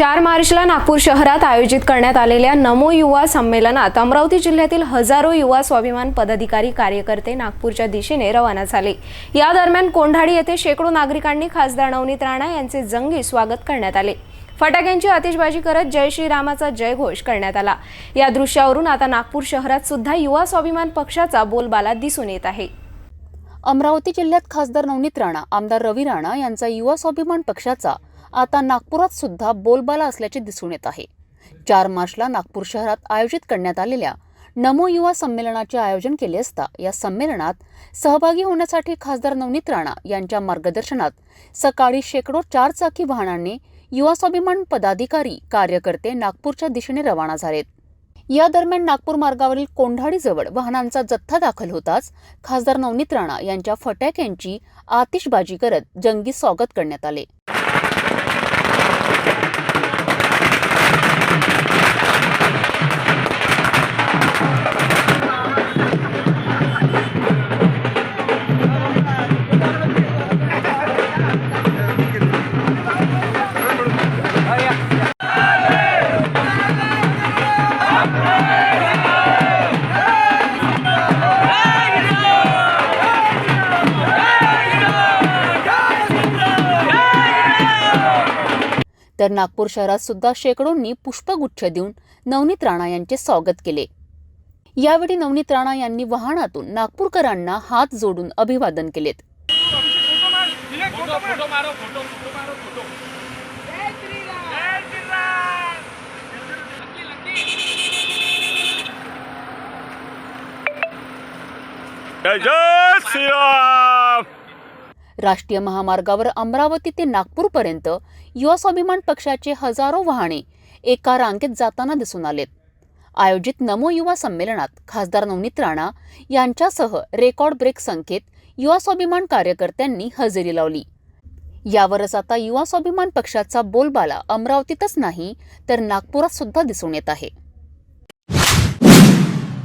चार मार्चला नागपूर शहरात आयोजित करण्यात आलेल्या नमो युवा संमेलनात अमरावती जिल्ह्यातील हजारो युवा स्वाभिमान पदाधिकारी कार्यकर्ते नागपूरच्या दिशेने रवाना झाले. या दरम्यान कोंढाडी येथे शेकडो नागरिकांनी खासदार नवनीत राणा यांचे जंगी स्वागत करण्यात आले. फटाक्यांची आतिषबाजी करत जय श्रीरामाचा जयघोष करण्यात आला. या दृश्यावरून आता नागपूर शहरात सुद्धा युवा स्वाभिमान पक्षाचा बोलबाला दिसून येत आहे. अमरावती जिल्ह्यात खासदार नवनीत राणा आमदार रवी राणा यांचा युवा स्वाभिमान पक्षाचा आता नागपुरात सुद्धा बोलबाला असल्याचे दिसून येत आहे. चार मार्चला नागपूर शहरात आयोजित करण्यात आलेल्या नमो युवा संमेलनाचे आयोजन केले असता या संमेलनात सहभागी होण्यासाठी खासदार नवनीत राणा यांच्या मार्गदर्शनात सकाळी शेकडो चारचाकी वाहनांनी युवा स्वाभिमान पदाधिकारी कार्यकर्ते नागपूरच्या दिशेने रवाना झालेत. या दरम्यान नागपूर मार्गावरील कोंढाडीजवळ वाहनांचा जथ्था दाखल होताच खासदार नवनीत राणा यांच्या फटाक्यांची आतिषबाजी करत जंगी स्वागत करण्यात आले. Thank you. तर नागपूर शहरात सुद्धा शेकडोंनी पुष्पगुच्छ देऊन नवनीत राणा यांचे स्वागत केले. यावेळी नवनीत राणा यांनी वाहनातून नागपूरकरांना हात जोडून अभिवादन केलेत. जय जय राष्ट्रीय महामार्गावर अमरावती ते नागपूरपर्यंत युवा स्वाभिमान पक्षाचे हजारो वाहने एका रांगेत जाताना दिसून आलेत. आयोजित नमो युवा संमेलनात खासदार नवनीत राणा यांच्यासह रेकॉर्ड ब्रेक संख्येत युवा स्वाभिमान कार्यकर्त्यांनी हजेरी लावली. यावरच आता युवा स्वाभिमान पक्षाचा बोलबाला अमरावतीतच नाही तर नागपुरात सुद्धा दिसून येत आहे.